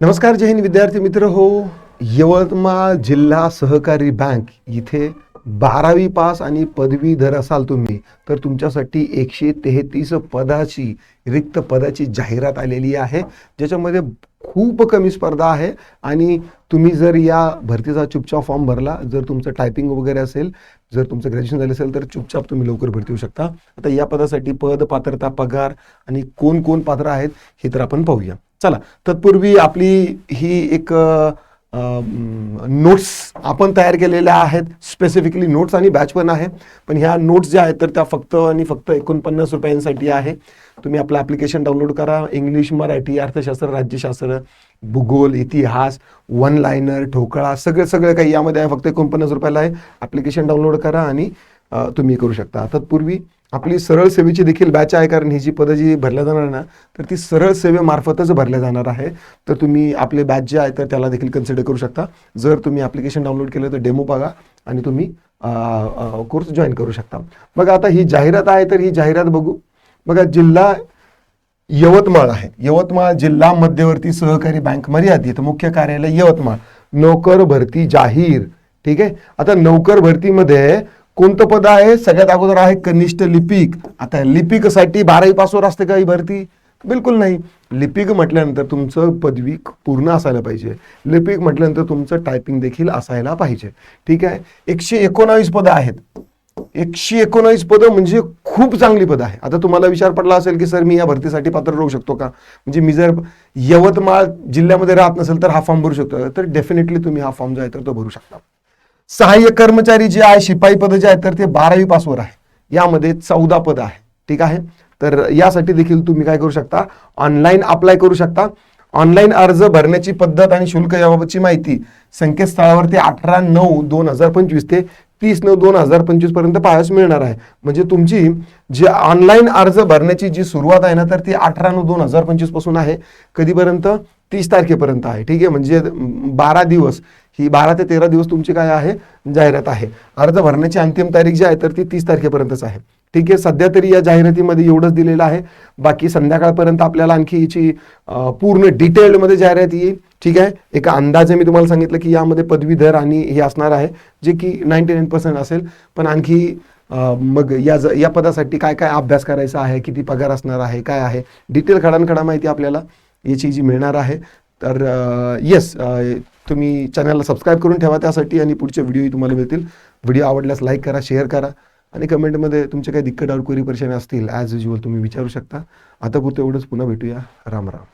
नमस्कार जय हिंद विद्यार्थी मित्र. हो यवतमाळ जिल्हा सहकारी बँक इथे बारावी पास आणि पदवीधर असाल तुम्ही तर तुमच्यासाठी एकशे तेहतीस पदाची रिक्त पदाची जाहिरात आलेली आहे. ज्याच्यामध्ये खूप कमी स्पर्धा आहे आणि तुम्ही जर या भरतीचा चुपचाप फॉर्म भरला जर तुमचं टायपिंग वगैरे असेल जर तुमचं ग्रॅज्युएशन झालं असेल तर चुपचाप तुम्ही लवकर भरती होऊ शकता. आता या पदासाठी पद पात्रता पगार आणि कोण कोण पात्र आहेत हे तर आपण पाहूया. चला तत्पूर्वी आपली ही एक नोट्स आपण तयार केलेल्या आहेत स्पेसिफिकली नोट्स आणि बॅच पण आहे. पण ह्या नोट्स ज्या आहेत तर त्या फक्त आणि फक्त एकोणपन्नास रुपयांसाठी आहे. तुम्ही आपलं ॲप्लिकेशन डाउनलोड करा. इंग्लिश मराठी अर्थशास्त्र राज्यशास्त्र भूगोल इतिहास वन लायनर ठोकळा सगळं सगळं काही यामध्ये आहे. फक्त एकोणपन्नास रुपयाला आहे. ॲप्लिकेशन डाउनलोड करा आणि तुम्ही करू शकता. तत्पूर्वी आपली सरळ सेवेची देखील बॅच आहे कारण ही जी पदं जी भरल्या जाणार ना तर ती सरळ सेवेमार्फतच भरल्या जाणार आहे. तर तुम्ही आपले बॅच जे आहे तर त्याला देखील कन्सिडर करू शकता. जर तुम्ही ॲप्लिकेशन डाउनलोड केलं तर डेमो बघा आणि तुम्ही कोर्स जॉईन करू शकता. बघा आता ही जाहिरात आहे तर ही जाहिरात बघू. बघा जिल्हा यवतमाळ आहे. यवतमाळ जिल्हा मध्यवर्ती सहकारी बँक मर्यादित मुख्य कार्यालय यवतमाळ. नोकर भरती जाहीर. ठीक आहे? आता नोकर भरतीमध्ये कोणतं पद आहे? सगळ्यात अगोदर आहे कनिष्ठ लिपिक. आता लिपिकसाठी बारावी पासवर असते का ही भरती? बिलकुल नाही. लिपिक म्हटल्यानंतर तुमचं पदवी पूर्ण असायला पाहिजे. लिपिक म्हटल्यानंतर तुमचं टायपिंग देखील असायला पाहिजे. ठीक आहे? एकशे एकोणावीस पदं आहेत. एकशे एकोणावीस पदं म्हणजे खूप चांगली पदं आहे आता तुम्हाला विचार पडला असेल की सर मी या भरतीसाठी पात्र राहू शकतो का? म्हणजे मी जर यवतमाळ जिल्ह्यामध्ये राहत नसेल तर हा फॉर्म भरू शकतो. तर डेफिनेटली तुम्ही हा फॉर्म जो आहे तर तो भरू शकता. सहाय्य कर्मचारी जे आहे शिपाई पद जे आहेत तर ते बारावी पासवर आहे. यामध्ये चौदा पद आहे. ठीक आहे? तर यासाठी देखील तुम्ही काय करू शकता? ऑनलाईन अप्लाय करू शकता. ऑनलाईन अर्ज भरण्याची पद्धत आणि शुल्क याबाबतची माहिती संकेतस्थळावरती अठरा नऊ दोन हजार पंचवीस ते तीस नऊ दोन हजार पंचवीसपर्यंत पाहायस मिळणार आहे. म्हणजे तुमची जी ऑनलाईन अर्ज भरण्याची जी सुरुवात आहे ना तर ती अठरा नऊ दोन हजार पंचवीसपासून आहे. कधीपर्यंत? तीस तारखेपर्यंत आहे. ठीक आहे? म्हणजे बारा दिवस. ही बारा ते तेरा दिवस तुमची काय आहे? जाहिरात आहे. अर्ज भरण्याची अंतिम तारीख जी आहे तर ती तीस तारखेपर्यंतच आहे. ठीक आहे सध्या तरी या जाहिरातीमध्ये एवढंच दिलेलं आहे. बाकी संध्याकाळपर्यंत आपल्याला आणखी याची पूर्ण डिटेलमध्ये जाहिरात येईल. ठीक आहे एका अंदाजे मी तुम्हाला सांगितलं की यामध्ये पदवीधर आणि हे असणार आहे जे की नाईन्टी नाईन पर्सेंट असेल. पण आणखी मग या ज या पदासाठी काय काय अभ्यास करायचा आहे किती पगार असणार आहे काय आहे? डिटेल खडानखडा माहिती आपल्याला याची जी मिळणार आहे. तर येस तुम्ही चॅनलला सबस्क्राईब करून ठेवा त्यासाठी आणि पुढचे व्हिडिओही तुम्हाला मिळतील. व्हिडिओ आवडल्यास लाईक करा शेअर करा आणि कमेंटमध्ये तुमचे काही दिक्कत और क्वेरी परेशानी असतील ॲज युजल तुम्ही विचारू शकता. आता पुरतं एवढंच. पुन्हा भेटूया. राम राम.